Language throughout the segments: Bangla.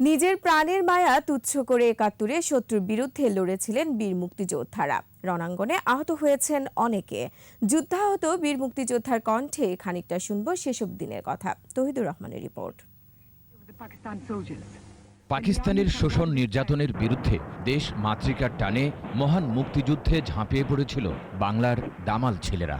নিজের প্রাণের মায়া তুচ্ছ করে একাত্তরে শত্রুর বিরুদ্ধে লড়েছিলেন বীর মুক্তিযোদ্ধারা। রণাঙ্গনে আহত হয়েছেন অনেকে। যুদ্ধাহত বীর মুক্তিযোদ্ধার কণ্ঠে খানিকটা শুনব সেসব দিনের কথা। তহিদুর রহমানের রিপোর্ট. পাকিস্তানের শোষণ নির্যাতনের বিরুদ্ধে দেশ মাতৃকার টানে মহান মুক্তিযুদ্ধে ঝাঁপিয়ে পড়েছিল বাংলার দামাল ছেলেরা।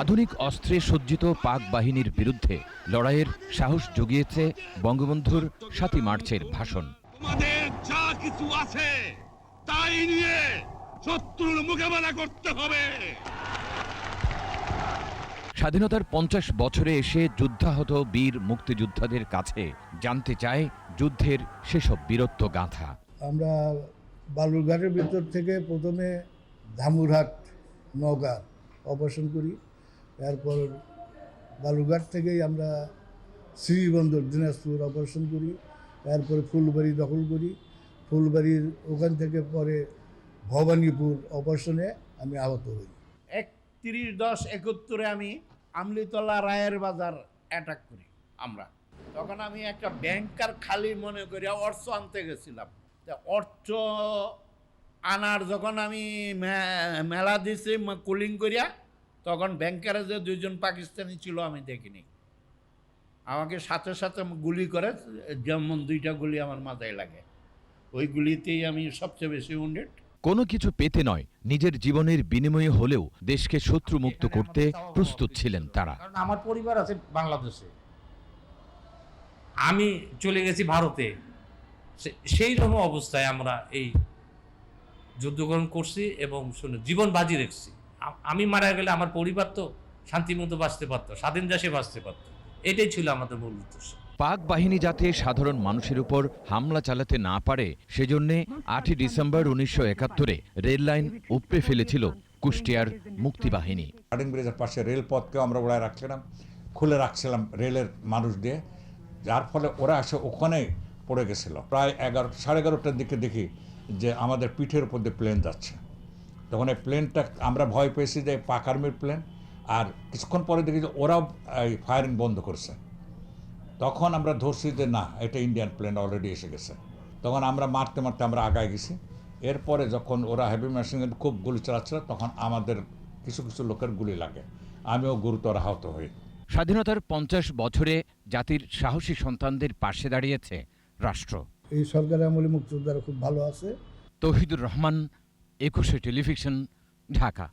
আধুনিক অস্ত্রে সজ্জিত পাক বাহিনীর বিরুদ্ধে লড়াইয়ের সাহস জুগিয়েছে বঙ্গবন্ধুর সাতই মার্চের ভাষণ। তোমাদের যা কিছু আছে, তাই নিয়ে শত্রুর মোকাবেলা করতে হবে। স্বাধীনতার পঞ্চাশ বছরে এসে যুদ্ধাহত বীর মুক্তিযোদ্ধাদের কাছে জানতে চায় যুদ্ধের সেসব বীরত্ব গাঁথা। আমরা বালুরঘাটের ভিতর থেকে প্রথমে ধামুরহাট নওগাঁ অপারেশন করি। এরপর বালুরঘাট থেকেই আমরা শ্রীবন্দর দিনাজপুর অপারেশন করি। এরপরে ফুলবাড়ি দখল করি। ফুলবাড়ির ওখান থেকে পরে ভবানীপুর অপারেশনে আমি আহত হই। একত্রিশ দশ একাত্তরে আমি আমলিতলা রায়ের বাজার অ্যাটাক করি আমরা। তখন আমি একটা ব্যাংকার খালি মনে করি অর্থ আনতে গেছিলাম। অর্থ আনার যখন আমি মেলা দিছি কুলিং করিয়া, তখন ব্যাংকারে যে দুইজন পাকিস্তানি ছিল আমি দেখিনি। আমাকে সাথে সাথে গুলি করে, যেমন দুইটা গুলি আমার মাথায় লাগে। ওই গুলিতেই আমি সবচেয়ে বেশি উন্ডেড কোনো কিছু পেতে নয়, নিজের জীবনের বিনিময়ে হলেও দেশকে শত্রুমুক্ত করতে প্রস্তুত ছিলেন তারা। আমার পরিবার আছে বাংলাদেশে। আমি চলে গেছি ভারতে। সেই রকম অবস্থায় আমরা এই যুদ্ধগ্রহণ করছি এবং শুনে জীবন বাজি রেখেছি। আমি মারা গেলে আমার পরিবার তো শান্তিমতো বাঁচতে পারতো, স্বাধীন দেশে বাঁচতে পারতো। এটাই ছিল আমাদের মূল উদ্দেশ্য। পাক বাহিনী যাতে সাধারণ মানুষের উপর হামলা চালাতে না পারে, সেজন্য আটই ডিসেম্বর উনিশশো একাত্তরে রেল লাইন উপড়ে ফেলেছিল কুষ্টিয়ার মুক্তিবাহিনী। গার্ডেন ব্রিজের পাশে রেলপথকেও আমরা ওড়ায় রাখছিলাম, খুলে রাখছিলাম রেলের মানুষ দিয়ে, যার ফলে ওরা এসে ওখানে পড়ে গেছিল। প্রায় এগারো, সাড়ে এগারোটার দিকে দেখি যে আমাদের পিঠের উপর দিয়ে প্লেন যাচ্ছে। তখন এই প্লেনটা আমরা ভয় পেয়েছি যে পাক আর্মির প্লেন আর কিছুক্ষণ পরে দেখি যে ওরাও ফায়ারিং বন্ধ করছে। তখন আমরা ধরছি যে না এটা ইন্ডিয়ান প্লেন অলরেডি এসে গেছে। তখন আমরা মারতে মারতে আমরা আগায় গেছি। এরপরে যখন ওরা হেভি মেশিন খুব গুলি চালাচ্ছিল তখন আমাদের কিছু কিছু লোকের গুলি লাগে। আমিও গুরুতর আহত হই। স্বাধীনতার পঞ্চাশ বছরে জাতির সাহসী সন্তানদের পাশে দাঁড়িয়েছে রাষ্ট্র। এই সরকারের আমলে মুক্তিযোদ্ধারা খুব ভালো আছে। তৌহিদুর রহমান একুশে টেলিভিশন ঢাকা।